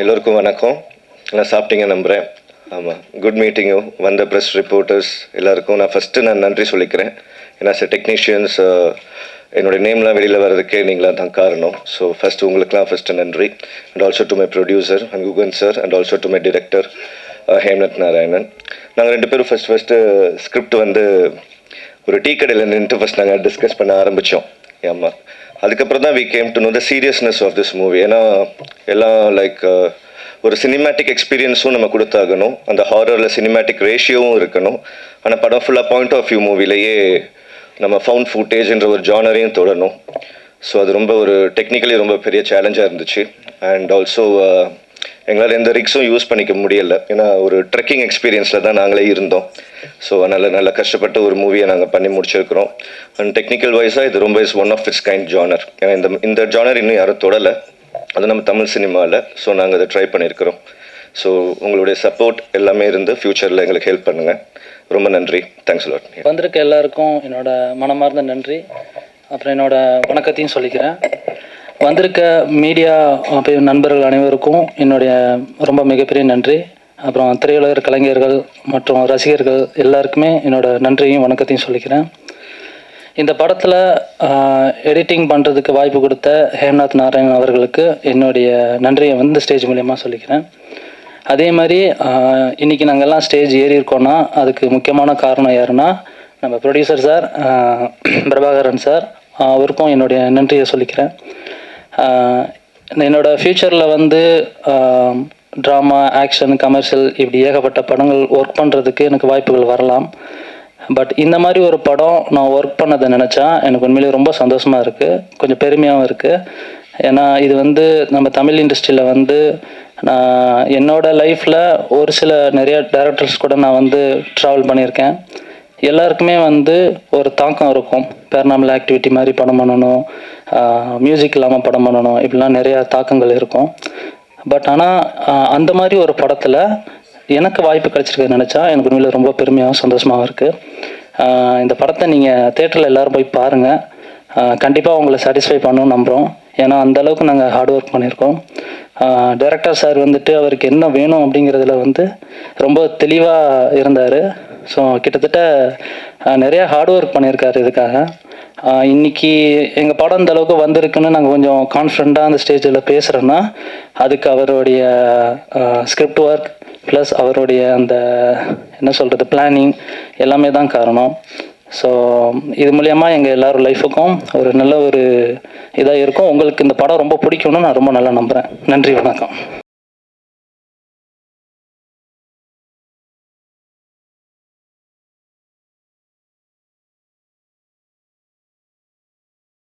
எல்லோருக்கும் வணக்கம். நான் சாப்பிட்டீங்க நம்புகிறேன் ஆமாம் குட் மீட்டிங்கு வந்த ப்ரெஸ் ரிப்போர்ட்டர்ஸ் எல்லாருக்கும் நான் ஃபஸ்ட்டு நான் நன்றி சொல்லிக்கிறேன். ஏன்னா சார் டெக்னீஷியன்ஸ் என்னுடைய நேம்லாம் வெளியில் வர்றதுக்கே நீங்களாக தான் காரணம். ஸோ ஃபஸ்ட்டு உங்களுக்குலாம் ஃபஸ்ட்டு நன்றி. And also to my producer and Guhan sir and also to my director Hemnath Narayanan. நாங்கள் ரெண்டு பேரும் ஃபஸ்ட் ஃபஸ்ட்டு ஸ்கிரிப்ட் வந்து ஒரு டீ கடையில் நின்று ஃபஸ்ட் நாங்கள் டிஸ்கஸ் பண்ண ஆரம்பித்தோம் ஆமாம் அதுக்கப்புறம் தான் we came to know the seriousness of this movie ஏன்னா எல்லாம் லைக் uh, ஒரு சினிமேட்டிக் எக்ஸ்பீரியன்ஸும் நம்ம கொடுத்தாகணும். அந்த ஹாரரில் சினிமேட்டிக் ரேஷியோவும் இருக்கணும். ஆனால் படம் ஃபுல்லாக பாயிண்ட் ஆஃப் வியூ மூவிலேயே நம்ம ஃபவுண்ட் ஃபுட்டேஜ்ன்ற ஒரு ஜானரையும் தொடணும். ஸோ அது ரொம்ப ஒரு டெக்னிக்கலி ரொம்ப பெரிய சேலஞ்சாக இருந்துச்சு. அண்ட் ஆல்சோ uh, எங்களால் எந்த ரிக்ஸும் யூஸ் பண்ணிக்க முடியல. ஏன்னா ஒரு ட்ரெக்கிங் எக்ஸ்பீரியன்ஸில் தான் நாங்களே இருந்தோம். ஸோ நல்ல நல்ல கஷ்டப்பட்டு ஒரு மூவியை நாங்கள் பண்ணி முடிச்சிருக்கிறோம். அண்ட் டெக்னிக்கல் வைஸாக இது ரொம்ப is one of its kind genre ஏன்னா இந்த இந்த ஜானர் இன்னும் யாரும் தொடலை. அது நம்ம தமிழ் சினிமாவில் ஸோ நாங்கள் அதை ட்ரை பண்ணியிருக்கிறோம் ஸோ உங்களுடைய சப்போர்ட் எல்லாமே இருந்து ஃப்யூச்சரில் எங்களுக்கு ஹெல்ப் பண்ணுங்கள் ரொம்ப நன்றி. தேங்க்ஸ் லாட் வந்திருக்க எல்லாருக்கும் என்னோட மனமார்ந்த நன்றி. அப்புறம் என்னோட வணக்கத்தையும் சொல்லிக்கிறேன். வந்திருக்க மீடியா நண்பர்கள் அனைவருக்கும் என்னுடைய ரொம்ப மிகப்பெரிய நன்றி. அப்புறம் திரையுலகர் கலைஞர்கள் மற்றும் ரசிகர்கள் எல்லாருக்குமே என்னோட நன்றியும் வணக்கத்தையும் சொல்லிக்கிறேன். இந்த படத்தில் எடிட்டிங் பண்ணுறதுக்கு வாய்ப்பு கொடுத்த ஹேம்நாத் நாராயணன் அவர்களுக்கு என்னுடைய நன்றியை வந்து ஸ்டேஜ் மூலியமாக சொல்லிக்கிறேன். அதே மாதிரி இன்றைக்கி இன்னைக்கு ஸ்டேஜ் ஏறி இருக்கோன்னா அதுக்கு முக்கியமான காரணம் யாருன்னா நம்ம ப்ரொடியூசர் சார் பிரபாகரன் சார் அவருக்கும் என்னுடைய நன்றியை சொல்லிக்கிறேன். என்னோடய ஃப்யூச்சரில் வந்து ட்ராமா ஆக்ஷன் கமர்ஷியல் இப்படி ஏகப்பட்ட படங்கள் ஒர்க் பண்ணுறதுக்கு எனக்கு வாய்ப்புகள் வரலாம். பட் இந்த மாதிரி ஒரு படம் நான் ஒர்க் பண்ணதை நினச்சா எனக்கு உண்மையிலேயே ரொம்ப சந்தோஷமாக இருக்குது கொஞ்சம் பெருமையாகவும் இருக்குது ஏன்னா இது வந்து நம்ம தமிழ் இண்டஸ்ட்ரியில் வந்து நான் என்னோட லைஃப்பில் ஒரு சில நிறைய டேரக்டர்ஸ் கூட நான் வந்து ட்ராவல் பண்ணியிருக்கேன். எல்லாருக்குமே வந்து ஒரு தாக்கம் இருக்கும். பேரனாமல் ஆக்டிவிட்டி மாதிரி படம் பண்ணணும் மியூசிக் இல்லாமல் படம் பண்ணணும் இப்படிலாம் நிறையா தாக்கங்கள் இருக்கும். பட் ஆனால் அந்த மாதிரி ஒரு படத்தில் எனக்கு வாய்ப்பு கிடைச்சிருக்கு நினச்சா எனக்கு உண்மையில் ரொம்ப பெருமையாகவும் சந்தோஷமாகவும் இருக்குது இந்த படத்தை நீங்கள் தேட்டரில் எல்லோரும் போய் பாருங்கள் கண்டிப்பாக உங்களை சாட்டிஸ்ஃபை பண்ணணும்னு நம்புகிறோம் ஏன்னா அந்தளவுக்கு நாங்கள் ஹார்ட் ஒர்க் பண்ணியிருக்கோம். டைரக்டர் சார் வந்துட்டு அவருக்கு என்ன வேணும் அப்படிங்கிறதுல வந்து ரொம்ப தெளிவாக இருந்தார். ஸோ கிட்டத்தட்ட நிறையா ஹார்ட் ஒர்க் பண்ணியிருக்காரு இதுக்காக. இன்னைக்கு எங்கள் படம் இந்த அளவுக்கு வந்திருக்குன்னு நாங்கள் கொஞ்சம் கான்ஃபிடண்ட்டாக அந்த ஸ்டேஜில் பேசுகிறோன்னா அதுக்கு அவருடைய ஸ்கிரிப்ட் ஒர்க் ப்ளஸ் அவருடைய அந்த என்ன சொல்கிறது பிளானிங் எல்லாமே தான் காரணம். ஸோ இது மூலயமா எங்கள் எல்லாரும் லைஃபுக்கும் ஒரு நல்ல ஒரு இதாக இருக்கும். உங்களுக்கு இந்த படம் ரொம்ப பிடிக்கும்னு நான் ரொம்ப நல்லா நம்புகிறேன் நன்றி வணக்கம்.